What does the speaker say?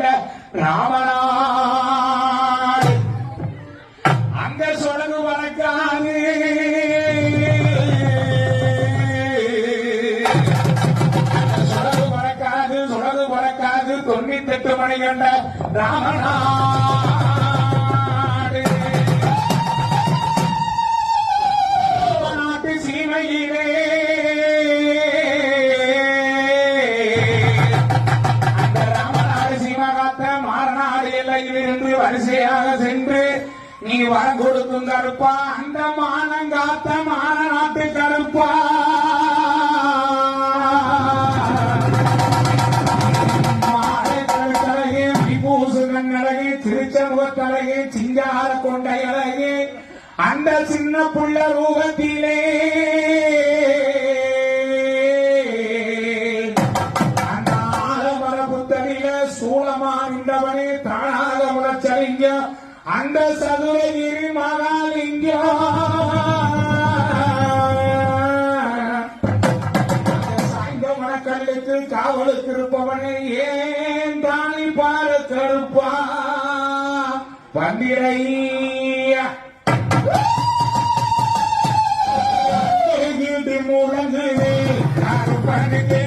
கொண்ட ராமனார். அங்க சொலகு வழக்காது. சொலகு வழக்காது சொலகு வழக்காது தொண்ணூத்தெட்டு மணி கண்ட ராமனார். சீமையிலே சீமகாத்த மாறநாடு வரிசையாக சென்று நீ வரம் கொடுக்கும் கருப்பா அந்த மானங்காத்த மான நாட்டு கருப்பா மாலை சிங்கார கொண்ட அழகே அந்த சின்ன புள்ள ரூபத்திலே சதுரமாகின்றவனே தானாக உணர்ச்சலிங்க அந்த சதுரகிரி மகாலிங்கா. கல்லுக்கு காவலுக்கு இருப்பவனே ஏன் தானி பார கருப்பா பன்னிரையா. முழங்குதே பண்ணுகிறேன்